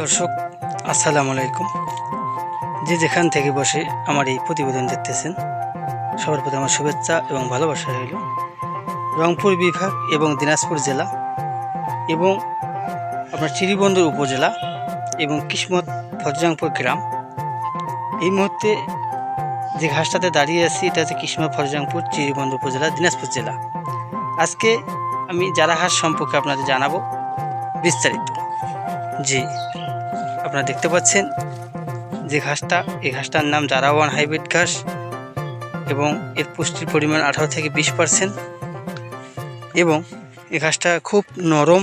দর্শক, আসসালামু আলাইকুম। যে যেখান থেকে বসে আমার এই প্রতিবেদন দেখতেছেন, সবার প্রতি আমার শুভেচ্ছা এবং ভালোবাসা রইল। রংপুর বিভাগ এবং দিনাজপুর জেলা এবং আপনার চিরিবন্দর উপজেলা এবং কিসমত ফজরাংপুর গ্রাম। এই মুহূর্তে যে ঘাসটাতে দাঁড়িয়ে আছি, এটা হচ্ছে কিসমত ফজরাংপুর চিরিবন্দর উপজেলা, দিনাজপুর জেলা। আজকে আমি যারা হাঁস সম্পর্কে আপনাদের জানাব বিস্তারিত। জি। আপনারা দেখতে পাচ্ছেন যে ঘাসটা এই ঘাসটার নাম জারাওয়ান হাইব্রিড ঘাস এবং এর পুষ্টির পরিমাণ আঠারো থেকে বিশ পার্সেন্ট। এবং এ ঘাসটা খুব নরম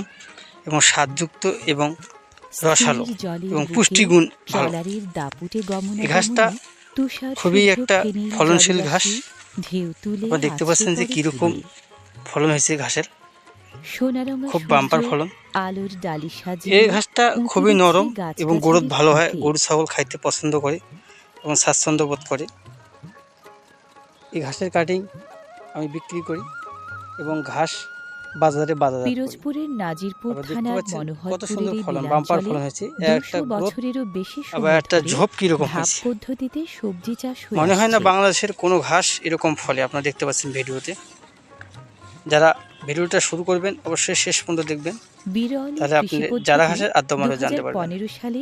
এবং স্বাদযুক্ত এবং রসালো এবং পুষ্টিগুণ ভালো। এই ঘাসটা খুবই একটা ফলনশীল ঘাস। দেখতে পাচ্ছেন যে কীরকম ফলন হয়েছে ঘাসের। সোনারঙা খুব বাম্পার ফলন। আলোর ডালি সাজিয়ে এই ঘাসটা খুবই নরম এবং গ্রোথ ভালো হয় গরু ছাগল খাইতে পছন্দ করে এবং স্বাচ্ছন্দ্য বোধ করে। এই ঘাসের কাটিং আমি বিক্রি করি এবং ঘাস বাজারে বাজার পিরোজপুরের নাজিরপুর থানার পাচ্ছেন কত সুন্দর মনোহরপুরের ফলন বাম্পার ফলন হয়েছে। একটা বছরেরও বেশি আবার একটা ঝোপ কীরকম ধাপ হয়েছে। পদ্ধতিতে সবজি চাষ হয়ে মনে হয় না বাংলাদেশের কোনো ঘাস এরকম ফলে আপনারা দেখতে পাচ্ছেন ভিডিওতে। যারা ভিডিওটা শুরু করবেন অবশ্যই শেষ পর্যন্ত দেখবেন। তাহলে আপনি যারা ঘাসের আদ্যম আরও জানতে পারবেন। 2015 সালে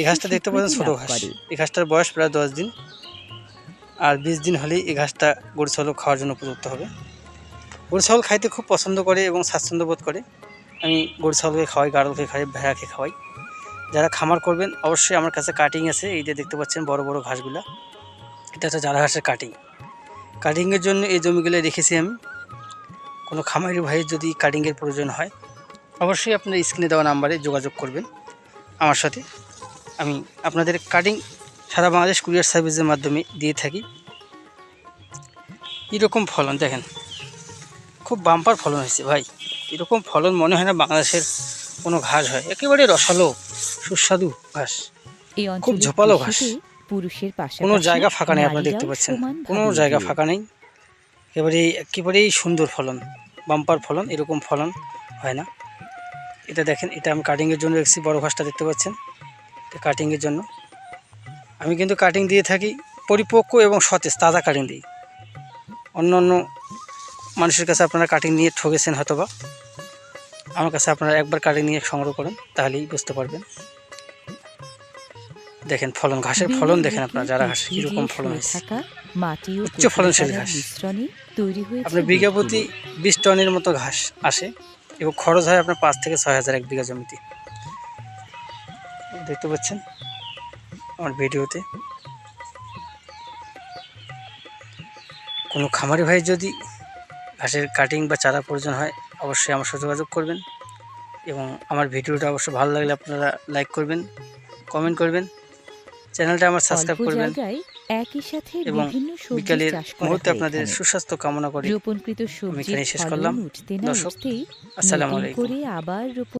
এই ঘাসটা দেখতে পাচ্ছেন ছোটো ঘাস এই ঘাসটার বয়স প্রায় দশ দিন। আর বিশ দিন হলেই এই ঘাসটা গরু ছাগল খাওয়ার জন্য উপযুক্ত হবে। গরু ছাগল খাইতে খুব পছন্দ করে এবং স্বাচ্ছন্দ্য বোধ করে। আমি গরু ছাগলকে খাওয়াই গাড়লকে খাওয়াই ভেড়াকে খাওয়াই। যারা খামার করবেন অবশ্যই আমার কাছে কাটিং আছে। এই যে দেখতে পাচ্ছেন বড় বড় ঘাসগুলা। এটা হচ্ছে জারা ঘাসের কাটিং কাটিংয়ের জন্য এই জমিগুলো রেখেছি আমি। কোনো খামারি ভাইয়ের যদি কাটিংয়ের প্রয়োজন হয় অবশ্যই আপনার স্ক্রিনে দেওয়া নাম্বারে যোগাযোগ করবেন। আমার সাথে আমি আপনাদের কাটিং সারা বাংলাদেশ কুরিয়ার সার্ভিসের মাধ্যমে দিয়ে থাকি। এরকম ফলন দেখেন খুব বাম্পার ফলন হয়েছে ভাই। এরকম ফলন মনে হয় না বাংলাদেশের কোনো ঘাস হয়। একেবারে রসালো সুস্বাদু ঘাস খুব ঝোপালো ঘাস। পুরুষের পাশাপাশি কোনো জায়গা ফাঁকা নেই আপনারা দেখতে পাচ্ছেন। কোনো জায়গা ফাঁকা নেই। একেবারেই একেবারেই সুন্দর ফলন, বাম্পার ফলন, এরকম ফলন হয় না। এটা দেখেন, এটা আমি কাটিংয়ের জন্য রেখেছি, বড় ঘাসটা দেখতে পাচ্ছেন, এটা কাটিংয়ের জন্য। আমি কিন্তু কাটিং দিয়ে থাকি, পরিপক্ক এবং সতেজ, তাজা কাটিং দিই অন্য অন্য মানুষের কাছে আপনারা কাটিং নিয়ে ঠকেছেন হয়তোবা। আমার কাছে আপনারা একবার কাটিং নিয়ে সংগ্রহ করেন, তাহলেই বুঝতে পারবেন। দেখেন ফলন ঘাসের ফলন দেখেন আপনারা যারা ঘাস কীরকম ফলন হয়েছে। উচ্চ ফলনশীল ঘাস। আপনার বিঘা প্রতি বিশ টনের মতো ঘাস আসে এবং খরচ হয় আপনার পাঁচ থেকে ছয় হাজার এক বিঘা জমিতে। দেখতে পাচ্ছেন আমার ভিডিওতে। কোনো খামারি ভাই যদি ঘাসের কাটিং বা চারা প্রয়োজন হয় অবশ্যই আমার সাথে যোগাযোগ করবেন এবং আমার ভিডিওটা অবশ্যই ভালো লাগলে আপনারা লাইক করবেন কমেন্ট করবেন। চ্যানেলটা আমার সাবস্ক্রাইব করবেন একই সাথে বিভিন্ন সবজি চাষ করা মুহূর্তে আপনাদের সুস্বাস্থ্য কামনা করি। রোপণকৃত সবজি শেষ করলাম। দর্শক, আসসালামু আলাইকুম। করে আবার